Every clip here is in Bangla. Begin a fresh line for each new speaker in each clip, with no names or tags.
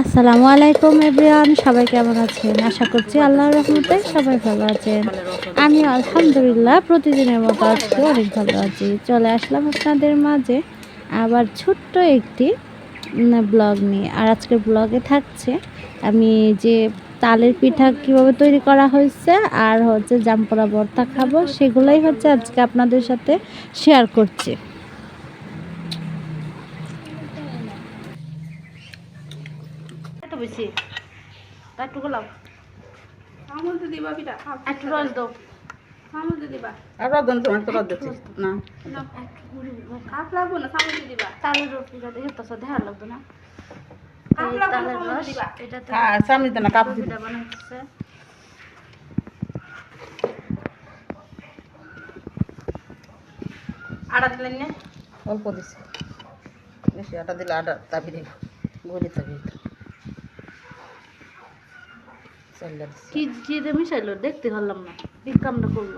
আসসালামু আলাইকুম, এভরিওয়ান। সবাই কেমন আছেন? আশা করছি আল্লাহর রহমতে সবাই ভালো আছেন। আমি আলহামদুলিল্লাহ প্রতিদিনের মতো আজকে অনেক ভালো আছি। চলে আসলাম আপনাদের মাঝে আবার ছোট্ট একটি ব্লগ নিয়ে। আর আজকের ব্লগে থাকছে আমি যে তালের পিঠা কীভাবে তৈরি করা হয়েছে আর হচ্ছে জামপোড়া ভর্তা খাব, সেগুলোই হচ্ছে আজকে আপনাদের সাথে শেয়ার করছি। এত বেশি একটু
দিবা পিঠা
একটু রস দাও।
আমলতে দিবা।
আর রদ দেন তোমার তো রদ দিচ্ছি। না।
কাপ লাগবো না সামলতে দিবা।
তালের রসটা দেখে তো সাথে হার লাগতো না।
কাপ
এই
লাগবো না
তালের
সামলতে
রস
দিবা।
এটাতে
হ্যাঁ সামনে দেন না কাপ দিন
বানাচ্ছে
আড়া দিলেন না?
অল্প দিছি। বেশি আটা দিলে আটা তাবি দিব গলি তাবি
কি কি আমি চাইলো দেখতে পারলাম না। কি কামটা করল।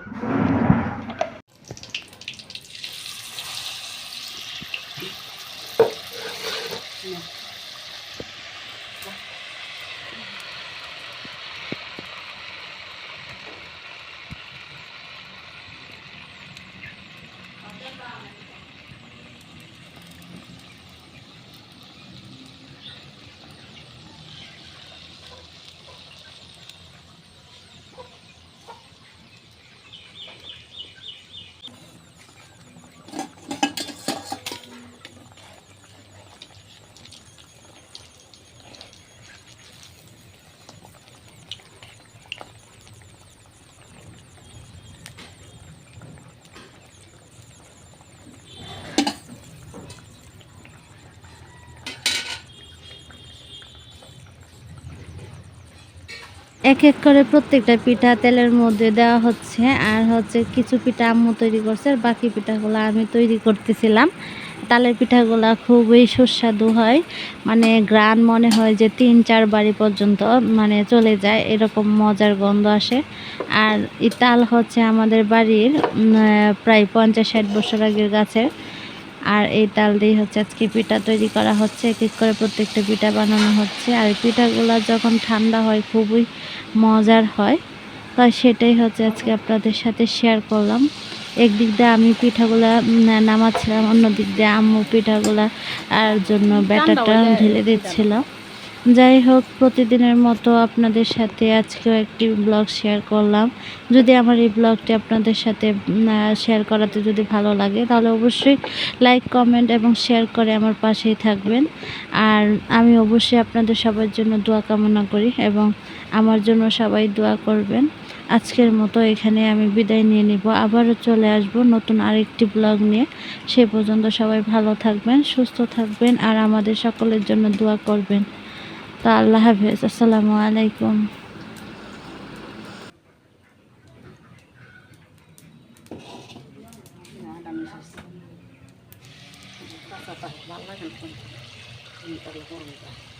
এক এক করে প্রত্যেকটা পিঠা তেলের মধ্যে দেওয়া হচ্ছে। আর হচ্ছে কিছু পিঠা আম্মু তৈরি করছে আর বাকি পিঠাগুলো আমি তৈরি করতেছিলাম। তালের পিঠাগুলো খুবই সুস্বাদু হয়। মানে গ্রান মনে হয় যে তিন চার বাড়ি পর্যন্ত মানে চলে যায়, এরকম মজার গন্ধ আসে। আর এই তাল হচ্ছে আমাদের বাড়ির প্রায় পঞ্চাশ ষাট বছর আগের গাছের। আর এই তাল দিয়ে হচ্ছে আজকে পিঠা তৈরি করা হচ্ছে এক এক করে প্রত্যেকটা পিঠা বানানো হচ্ছে। আর পিঠাগুলো যখন ঠান্ডা হয় খুবই মজার হয়। তাই সেটাই হচ্ছে আজকে আপনাদের সাথে শেয়ার করলাম। একদিক দিয়ে আমি পিঠাগুলা নামাচ্ছিলাম অন্যদিক দিয়ে আম্মু পিঠাগুলা আর জন্য ব্যাটারটা ঢেলে দিচ্ছিল। যাই হোক, প্রতিদিনের মতো আপনাদের সাথে আজকেও একটি ব্লগ শেয়ার করলাম। যদি আমার এই ব্লগটি আপনাদের সাথে শেয়ার করাতে যদি ভালো লাগে, তাহলে অবশ্যই লাইক কমেন্ট এবং শেয়ার করে আমার পাশেই থাকবেন। আর আমি অবশ্যই আপনাদের সবার জন্য দোয়া কামনা করি এবং আমার জন্য সবাই দোয়া করবেন। আজকের মতো এখানে আমি বিদায় নিয়ে নিব। আবারও চলে আসব নতুন আরেকটি ব্লগ নিয়ে। সে পর্যন্ত সবাই ভালো থাকবেন, সুস্থ থাকবেন, আর আমাদের সকলের জন্য দোয়া করবেন। তা আল্লাহ হাফেজ আসসালামু আলাইকুম
আটা